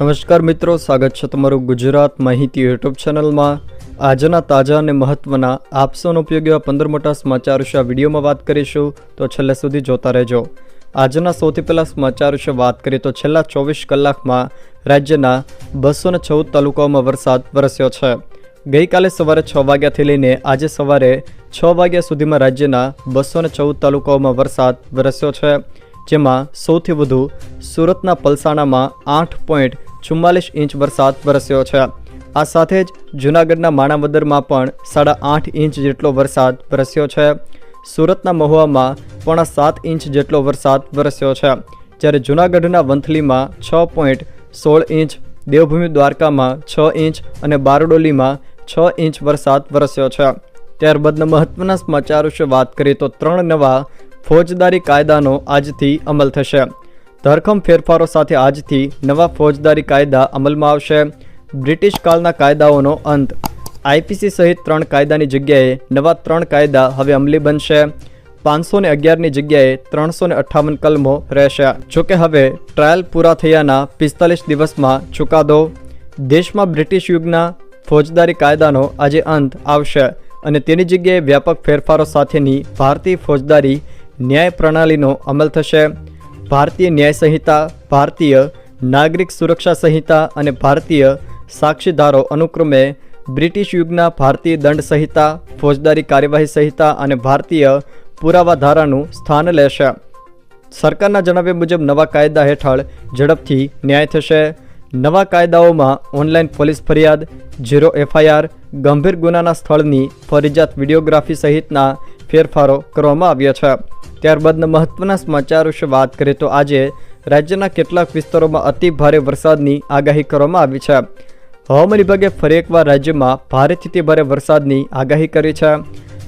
નમસ્કાર મિત્રો, સ્વાગત છે તમારું ગુજરાત માહિતી યુટ્યુબ ચેનલમાં. આજના તાજા અને મહત્વના આપસોનો ઉપયોગ એવા પંદર મોટા સમાચાર વિશે આ વિડીયોમાં વાત કરીશું, તો છેલ્લે સુધી જોતા રહેજો. આજના સૌથી પહેલાં સમાચાર વિશે વાત કરીએ, તો છેલ્લા ચોવીસ કલાકમાં રાજ્યના બસો ચૌદ તાલુકાઓમાં વરસાદ વરસ્યો છે. ગઈકાલે સવારે છ વાગ્યાથી લઈને આજે સવારે છ વાગ્યા સુધીમાં રાજ્યના બસો ચૌદ તાલુકાઓમાં વરસાદ વરસ્યો છે, જેમાં સૌથી વધુ સુરતના પલસાણામાં આઠ પોઈન્ટ ચુમ્માલીસ ઇંચ વરસાદ વરસ્યો છે. આ સાથે જ જૂનાગઢના માણાવદરમાં પણ સાડા આઠ ઇંચ જેટલો વરસાદ વરસ્યો છે. સુરતના મહુવામાં પોણા સાત ઇંચ જેટલો વરસાદ વરસ્યો છે. જ્યારે જૂનાગઢના વંથલીમાં છ પોઈન્ટ સોળ ઇંચ, દેવભૂમિ દ્વારકામાં છ ઇંચ અને બારડોલીમાં છ ઇંચ વરસાદ વરસ્યો છે. ત્યારબાદના મહત્વના સમાચાર વિશે વાત કરીએ તો ત્રણ નવા ફોજદારી કાયદાનો આજથી અમલ થશે. ધરખમ ફેરફારો સાથે આજથી નવા ફોજદારી કાયદા અમલમાં આવશે. બ્રિટિશ કાળના કાયદાઓનો અંત. આઈપીસી સહિત ત્રણ કાયદાની જગ્યાએ નવા ત્રણ કાયદા હવે અમલી બનશે. પાંચસો ને અગિયારની જગ્યાએ ત્રણસો ને અઠ્ઠાવન કલમો રહેશે. જોકે હવે ટ્રાયલ પૂરા થયાના પિસ્તાલીસ દિવસમાં ચુકાદો. દેશમાં બ્રિટિશ યુગના ફોજદારી કાયદાનો આજે અંત આવશે અને તેની જગ્યાએ વ્યાપક ફેરફારો સાથેની ભારતીય ફોજદારી ન્યાય પ્રણાલીનો અમલ થશે. ભારતીય ન્યાય સંહિતા, ભારતીય નાગરિક સુરક્ષા સંહિતા અને ભારતીય સાક્ષીદારો અનુક્રમે બ્રિટિશ યુગના ભારતીય દંડ સંહિતા, ફોજદારી કાર્યવાહી સંહિતા અને ભારતીય પુરાવા ધારાનું સ્થાન લેશે. સરકારના જણાવ્યા મુજબ નવા કાયદા હેઠળ ઝડપથી ન્યાય થશે. નવા કાયદાઓમાં ઓનલાઈન પોલીસ ફરિયાદ, ઝીરો એફઆઈઆર, ગંભીર ગુનાના સ્થળની ફરજિયાત વિડીયોગ્રાફી સહિતના ફેરફારો કરવામાં આવ્યા છે. ત્યારબાદના મહત્વના સમાચાર વિશે વાત કરીએ તો આજે રાજ્યના કેટલાક વિસ્તારોમાં અતિ ભારે વરસાદની આગાહી કરવામાં આવી છે. હવામાન વિભાગે ફરી એકવાર રાજ્યમાં ભારેથી તે ભારે વરસાદની આગાહી કરી છે.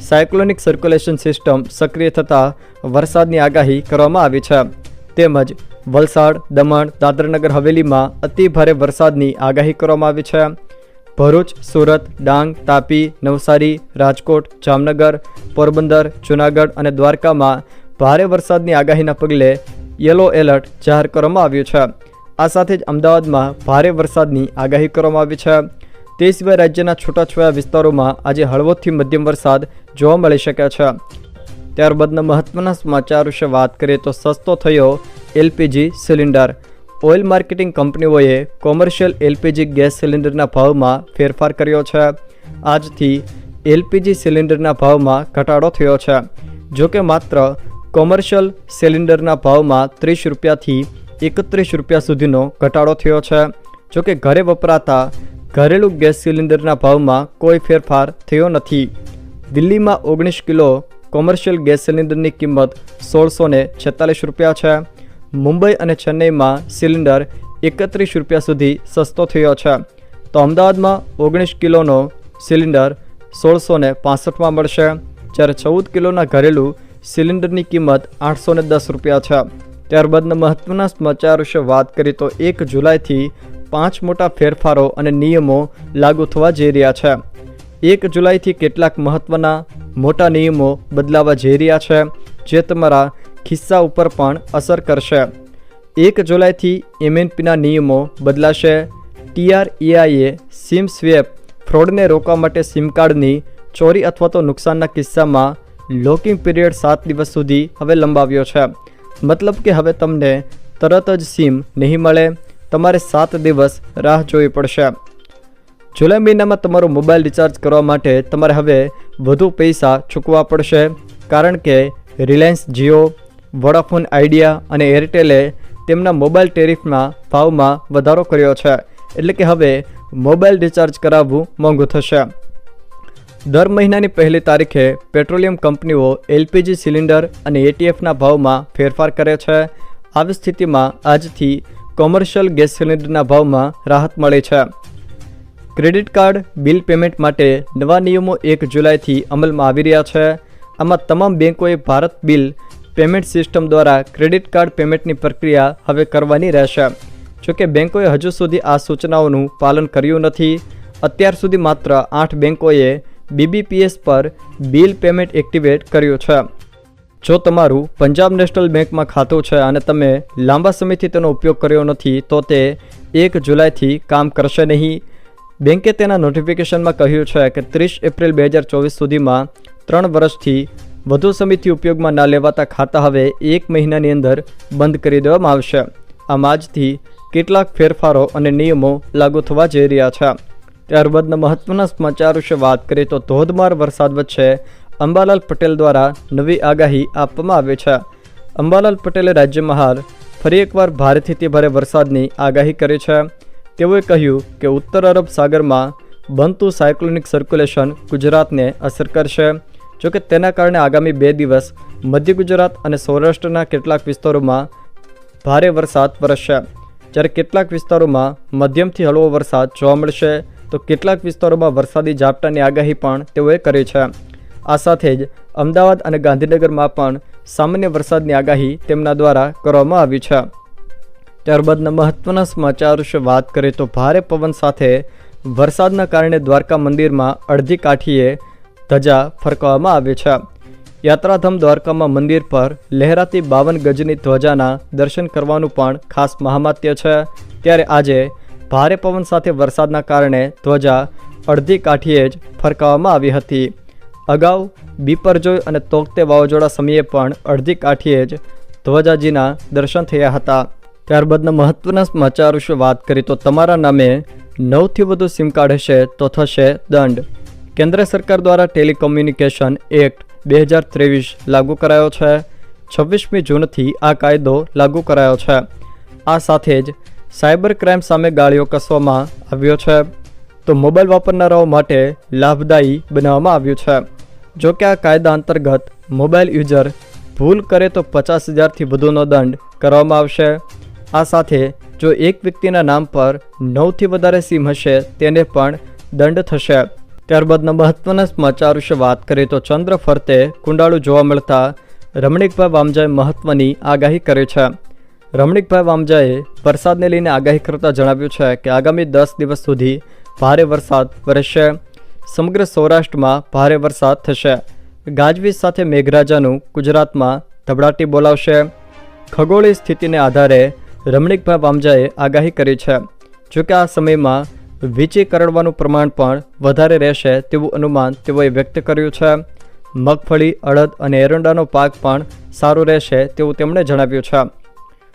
સાયક્લોનિક સર્ક્યુલેશન સિસ્ટમ સક્રિય થતાં વરસાદની આગાહી કરવામાં આવી છે. તેમજ વલસાડ, દમણ, દાદરાનગર, હવેલીમાં અતિ ભારે વરસાદની આગાહી કરવામાં આવી છે. ભરૂચ, સુરત, ડાંગ, તાપી, નવસારી, રાજકોટ, જામનગર, પોરબંદર, જૂનાગઢ અને દ્વારકામાં ભારે વરસાદની આગાહીના પગલે યલો એલર્ટ જાહેર કરવામાં આવ્યું છે. આ સાથે જ અમદાવાદમાં ભારે વરસાદની આગાહી કરવામાં આવી છે. તે સિવાય રાજ્યના છૂટાછવાયા વિસ્તારોમાં આજે હળવોથી મધ્યમ વરસાદ જોવા મળી શકે છે. ત્યારબાદના મહત્ત્વના સમાચાર વિશે વાત કરીએ તો સસ્તો થયો એલપીજી સિલિન્ડર. ઓઇલ માર્કેટિંગ કંપનીઓએ કોમર્શિયલ એલપીજી ગેસ સિલિન્ડરના ભાવમાં ફેરફાર કર્યો છે. આજથી એલપીજી સિલિન્ડરના ભાવમાં ઘટાડો થયો છે. જો કે માત્ર કોમર્શિયલ સિલિન્ડરના ભાવમાં ત્રીસ રૂપિયાથી એકત્રીસ રૂપિયા સુધીનો ઘટાડો થયો છે. જો કે ઘરે વપરાતા ઘરેલું ગેસ સિલિન્ડરના ભાવમાં કોઈ ફેરફાર થયો નથી. દિલ્હીમાં ઓગણીસ કિલો કોમર્શિયલ ગેસ સિલિન્ડરની કિંમત સોળસો છેતાલીસ રૂપિયા છે. મુંબઈ અને ચેન્નઈમાં સિલિન્ડર એકત્રીસ રૂપિયા સુધી સસ્તો થયો છે. તો અમદાવાદમાં ઓગણીસ કિલોનો સિલિન્ડર સોળસો ને પાસઠમાં મળશે, જ્યારે ચૌદ કિલોના ઘરેલું સિલિન્ડરની કિંમત આઠસો ને દસ રૂપિયા છે. ત્યારબાદના મહત્વના સમાચાર વિશે વાત કરીએ તો એક જુલાઈથી પાંચ મોટા ફેરફારો અને નિયમો લાગુ થવા જઈ રહ્યા છે. એક જુલાઈથી કેટલાક મહત્વના મોટા નિયમો બદલાવા જઈ રહ્યા છે. જે તમારા ખિસ્સા ઉપર પણ અસર કરશે. એક જુલાઈથી એમએનપીના નિયમો બદલાશે. ટીઆરઈઆઈએ સિમ સ્વેપ, ફ્રોડને રોકવા માટે સિમ કાર્ડની ચોરી અથવા તો નુકસાનના કિસ્સામાં લોકિંગ પીરિયડ સાત દિવસ સુધી હવે લંબાવ્યો છે. મતલબ કે હવે તમને તરત જ સિમ નહીં મળે. તમારે સાત દિવસ રાહ જોવી પડશે. જુલાઈ મહિનામાં તમારો મોબાઈલ રિચાર્જ કરવા માટે તમારે હવે વધુ પૈસા ચૂકવવા પડશે. કારણ કે રિલાયન્સ જીઓ વોડાફોન આઈડિયા અને એરટેલે તેમના મોબાઈલ ટેરિફના ભાવમાં વધારો કર્યો છે. એટલે કે હવે મોબાઈલ રિચાર્જ કરાવવું મોંઘું થશે. દર મહિનાની પહેલી તારીખે પેટ્રોલિયમ કંપનીઓ એલપીજી સિલિન્ડર અને એટીએફના ભાવમાં ફેરફાર કરે છે. આવી સ્થિતિમાં આજથી કોમર્શિયલ ગેસ સિલિન્ડરના ભાવમાં રાહત મળી છે. ક્રેડિટ કાર્ડ, બિલ પેમેન્ટ માટે નવા નિયમો એક જુલાઈથી અમલમાં આવી રહ્યા છે. આમાં તમામ બેંકોએ ભારત બિલ પેમેન્ટ સિસ્ટમ દ્વારા ક્રેડિટ કાર્ડ પેમેન્ટની પ્રક્રિયા હવે કરવાની રહેશે. જોકે બેંકોએ હજુ સુધી આ સૂચનાઓનું પાલન કર્યું નથી. અત્યાર સુધી માત્ર આઠ બેંકોએ બીબીપીએસ પર બિલ પેમેન્ટ એક્ટિવેટ કર્યું છે. જો તમારું પંજાબ નેશનલ બેંકમાં ખાતું છે અને તમે લાંબા સમયથી તેનો ઉપયોગ કર્યો નથી, તો તે એક જુલાઈથી કામ કરશે નહીં. બેંકે તેના નોટિફિકેશનમાં કહ્યું છે કે ત્રીસ એપ્રિલ બે હજાર ચોવીસ સુધીમાં ત્રણ વર્ષથી વધુ સમયથી ઉપયોગમાં ના લેવાતા ખાતા હવે એક મહિનાની અંદર બંધ કરી દેવામાં આવશે. આમ આજથી કેટલાક ફેરફારો અને નિયમો લાગુ થવા જઈ રહ્યા છે. ત્યારબાદના મહત્વના સમાચાર વિશે વાત કરીએ તો ધોધમાર વરસાદ વચ્ચે અંબાલાલ પટેલ દ્વારા નવી આગાહી આપવામાં આવી છે. અંબાલાલ પટેલે રાજ્યમાં હાલ ફરી એકવાર ભારેથી તે ભારે વરસાદની આગાહી કરી છે. તેઓએ કહ્યું કે ઉત્તર અરબ સાગરમાં બનતું સાયક્લોનિક સર્ક્યુલેશન ગુજરાતને અસર કરશે. જોકે તેના કારણે આગામી બે દિવસ મધ્ય ગુજરાત અને સૌરાષ્ટ્રના કેટલાક વિસ્તારોમાં ભારે વરસાદ વરસશે. જ્યારે કેટલાક વિસ્તારોમાં મધ્યમથી હળવો વરસાદ જોવા મળશે, તો કેટલાક વિસ્તારોમાં વરસાદી ઝાપટાની આગાહી પણ તેઓએ કરી છે. આ સાથે જ અમદાવાદ અને ગાંધીનગરમાં પણ સામાન્ય વરસાદની આગાહી તેમના દ્વારા કરવામાં આવી છે. ત્યારબાદના મહત્વના સમાચાર વિશે વાત કરીએ તો ભારે પવન સાથે વરસાદના કારણે દ્વારકા મંદિરમાં અડધી કાઠીએ ધજા ફરકાવવામાં આવે છે. યાત્રાધામ દ્વારકામાં મંદિર પર લહેરાતી બાવન ગજની ધ્વજાના દર્શન કરવાનું પણ ખાસ મહામાત્ય છે. ત્યારે આજે ભારે પવન સાથે વરસાદના કારણે ધ્વજા અડધી કાઠીએ જ ફરકાવવામાં આવી હતી. અગાઉ બીપરજોય અને તોકતે વાવાઝોડા સમયે પણ અડધી કાઠીએ જ ધ્વજાજીના દર્શન થયા હતા. ત્યારબાદના મહત્વના સમાચાર વિશે વાત કરીએ તો તમારા નામે નવથી વધુ સિમ કાર્ડ હશે તો થશે દંડ. કેન્દ્ર સરકાર દ્વારા ટેલિકોમ્યુનિકેશન એક્ટ બે હજાર ત્રેવીસ લાગુ કરાયો છે. છવ્વીસમી જૂનથી આ કાયદો લાગુ કરાયો છે. આ સાથે જ સાયબર ક્રાઇમ સામે ગાળીઓ કસવામાં આવ્યો છે. તો મોબાઈલ વાપરનારાઓ માટે લાભદાયી બનાવવામાં આવ્યું છે. જો કે આ કાયદા અંતર્ગત મોબાઈલ યુઝર ભૂલ કરે તો પચાસ હજારથી વધુનો દંડ કરવામાં આવશે. આ સાથે જો એક વ્યક્તિના નામ પર નવથી વધારે સિમ હશે, તેને પણ દંડ થશે. ત્યારબાદના મહત્વના સમાચાર વિશે વાત કરીએ તો ચંદ્ર ફરતે કુંડાળું જોવા મળતા રમણીકભાઈ વામજાએ મહત્વની આગાહી કરી છે. રમણીકભાઈ વામજાએ વરસાદને લઈને આગાહી કરતાં જણાવ્યું છે કે આગામી દસ દિવસ સુધી ભારે વરસાદ વરસશે. સમગ્ર સૌરાષ્ટ્રમાં ભારે વરસાદ થશે. ગાજવીજ સાથે મેઘરાજાનું ગુજરાતમાં ધબડાટી બોલાવશે. ખગોળીય સ્થિતિને આધારે રમણીકભાઈ વામજાએ આગાહી કરી છે. જોકે આ સમયમાં વીંચી કરડવાનું પ્રમાણ પણ વધારે રહેશે તેવું અનુમાન તેઓએ વ્યક્ત કર્યું છે. મગફળી, અડદ અને એરંડાનો પાક પણ સારો રહેશે તેવું તેમણે જણાવ્યું છે.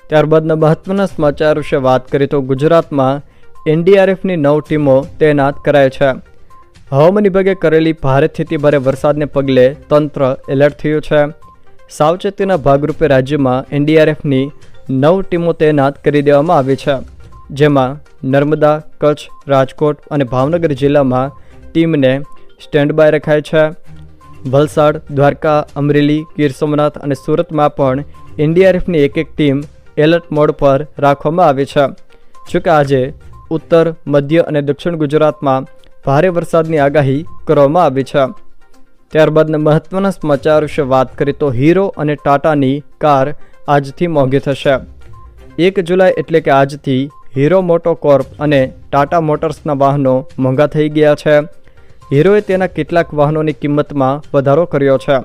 ત્યારબાદના મહત્વના સમાચાર વિશે વાત કરીએ તો ગુજરાતમાં એનડીઆરએફની નવ ટીમો તૈનાત કરાય છે. હવામાન વિભાગે કરેલી ભારે વરસાદને પગલે તંત્ર એલર્ટ થયું છે. સાવચેતીના ભાગરૂપે રાજ્યમાં એનડીઆરએફની નવ ટીમો તૈનાત કરી દેવામાં આવી છે. જેમાં નર્મદા, કચ્છ, રાજકોટ અને ભાવનગર જિલ્લામાં ટીમને સ્ટેન્ડ બાય રખાય છે. વલસાડ, દ્વારકા, અમરેલી, ગીર સોમનાથ અને સુરતમાં પણ એનડીઆરએફની એક એક ટીમ એલર્ટ મોડ પર રાખવામાં આવી છે. જોકે આજે ઉત્તર, મધ્ય અને દક્ષિણ ગુજરાતમાં ભારે વરસાદની આગાહી કરવામાં આવી છે. ત્યારબાદના મહત્વના સમાચાર વિશે વાત કરીએ તો હીરો અને ટાટાની કાર આજથી મોંઘી થશે. એક જુલાઈ એટલે કે આજથી હીરો મોટો કોર્પ અને ટાટા મોટર્સના વાહનો મોંઘા થઈ ગયા છે. હીરોએ તેના કેટલાક વાહનોની કિંમતમાં વધારો કર્યો છે.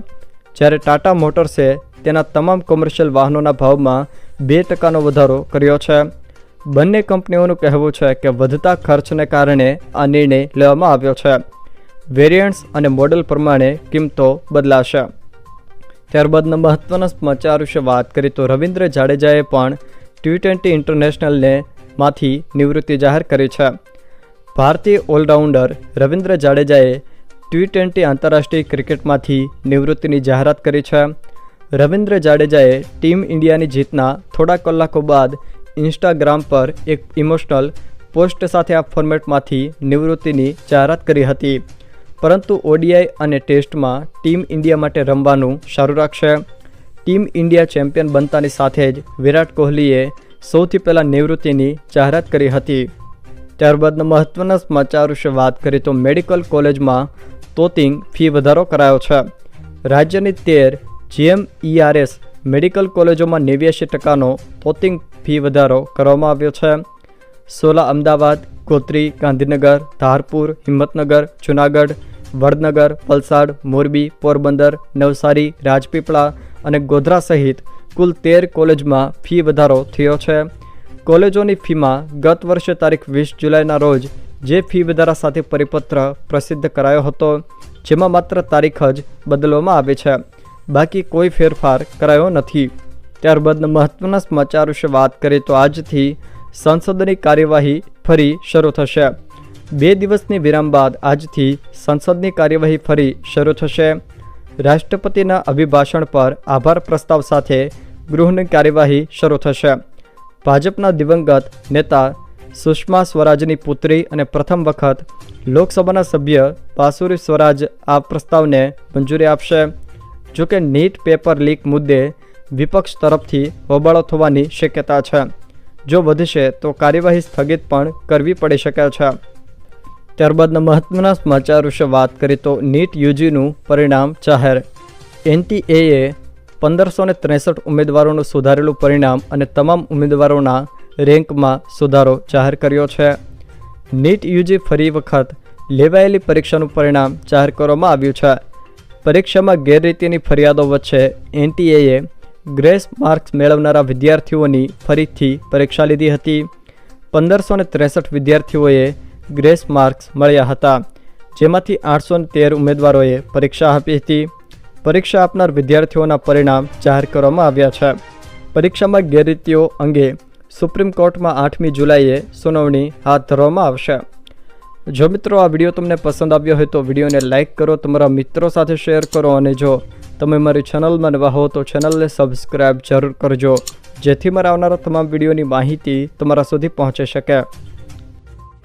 જ્યારે ટાટા મોટર્સે તેના તમામ કોમર્શિયલ વાહનોના ભાવમાં બે ટકાનો વધારો કર્યો છે. બંને કંપનીઓનું કહેવું છે કે વધતા ખર્ચને કારણે આ નિર્ણય લેવામાં આવ્યો છે. વેરિયન્ટ્સ અને મોડલ પ્રમાણે કિંમતો બદલાશે. ત્યારબાદના મહત્વના સમાચાર વિશે વાત કરીએ તો રવિન્દ્ર જાડેજાએ પણ ટી ટ્વેન્ટી ઇન્ટરનેશનલને માંથી નિવૃત્તિ જાહેર કરી છે. ભારતીય ઓલરાઉન્ડર રવિન્દ્ર જાડેજાએ ટી ટ્વેન્ટી આંતરરાષ્ટ્રીય ક્રિકેટમાંથી નિવૃત્તિની જાહેરાત કરી છે. રવિન્દ્ર જાડેજાએ ટીમ ઇન્ડિયાની જીતના થોડા કલાકો બાદ ઇન્સ્ટાગ્રામ પર એક ઇમોશનલ પોસ્ટ સાથે આ ફોર્મેટમાંથી નિવૃત્તિની જાહેરાત કરી હતી. પરંતુ ઓડીઆઈ અને ટેસ્ટમાં ટીમ ઇન્ડિયા માટે રમવાનું શરૂ રાખશે. ટીમ ઇન્ડિયા ચેમ્પિયન બનતાની સાથે જ વિરાટ કોહલીએ સૌથી પહેલાં નિવૃત્તિની જાહેરાત કરી હતી. ત્યારબાદના મહત્વના સમાચાર વિશે વાત કરીએ તો મેડિકલ કોલેજમાં તોતિંગ ફી વધારો કરાયો છે. રાજ્યની તેર જીએમઈઆરએસ મેડિકલ કોલેજોમાં નેવ્યાસી ટકાનો તોતિંગ ફી વધારો કરવામાં આવ્યો છે. સોલા અમદાવાદ, ગોત્રી, ગાંધીનગર, ધારપુર, હિંમતનગર, જુનાગઢ, વડનગર, વલસાડ, મોરબી, પોરબંદર, નવસારી, રાજપીપળા અને ગોધરા સહિત કુલ તેર કોલેજમાં ફી વધારો થયો છે. કોલેજોની ફીમાં ગત વર્ષે તારીખ વીસ જુલાઈના રોજ જે ફી વધારા સાથે પરિપત્ર પ્રસિદ્ધ કરાયો હતો, જેમાં માત્ર તારીખ જ બદલવામાં આવે છે. બાકી કોઈ ફેરફાર કરાયો નથી. ત્યારબાદ મહત્વના સમાચાર વિશે વાત કરીએ તો આજથી સંસદની કાર્યવાહી ફરી શરૂ થશે. બે દિવસની વિરામ બાદ આજથી સંસદની કાર્યવાહી ફરી શરૂ થશે. રાષ્ટ્રપતિના અભિભાષણ પર આભાર પ્રસ્તાવ સાથે ગૃહની કાર્યવાહી શરૂ થશે. ભાજપના દિવંગત નેતા સુષ્મા સ્વરાજની પુત્રી અને પ્રથમ વખત લોકસભાના સભ્ય પાસુરી સ્વરાજ આ પ્રસ્તાવને મંજૂરી આપશે. જોકે નીટ પેપર લીક મુદ્દે વિપક્ષ તરફથી હોબાળો થવાની શક્યતા છે. જો વધશે તો કાર્યવાહી સ્થગિત પણ કરવી પડી શકે છે. ત્યારબાદના મહત્વના સમાચાર વિશે વાત કરીએ તો નીટ યુજીનું પરિણામ જાહેર. એનટીએએ પંદરસો ને ત્રેસઠ ઉમેદવારોનું સુધારેલું પરિણામ અને તમામ ઉમેદવારોના રેન્કમાં સુધારો જાહેર કર્યો છે. નીટ યુજી ફરી વખત લેવાયેલી પરીક્ષાનું પરિણામ જાહેર કરવામાં આવ્યું છે. પરીક્ષામાં ગેરરીતિની ફરિયાદો વચ્ચે એનટીએએ ગ્રેસ માર્ક્સ મેળવનારા વિદ્યાર્થીઓની ફરીથી પરીક્ષા લીધી હતી. પંદરસો ત્રેસઠ વિદ્યાર્થીઓએ ગ્રેસ માર્ક્સ મળ્યા હતા. જેમાંથી આઠસો તેર ઉમેદવારોએ પરીક્ષા આપી હતી. પરીક્ષા આપનાર વિદ્યાર્થીઓના પરિણામ જાહેર કરવામાં આવ્યા છે. પરીક્ષામાં ગેરરીતિઓ અંગે સુપ્રીમ કોર્ટમાં આઠમી જુલાઈએ સુનાવણી હાથ ધરવામાં આવશે. જો મિત્રો આ વીડિયો તમને પસંદ આવ્યો હોય તો વિડીયોને લાઇક કરો, તમારા મિત્રો સાથે શેર કરો અને જો તમે મારી ચેનલમાં નવા હો તો ચેનલને સબસ્ક્રાઈબ જરૂર કરજો. જેથી મારા આવનારા તમામ વિડીયોની માહિતી તમારા સુધી પહોંચી શકે.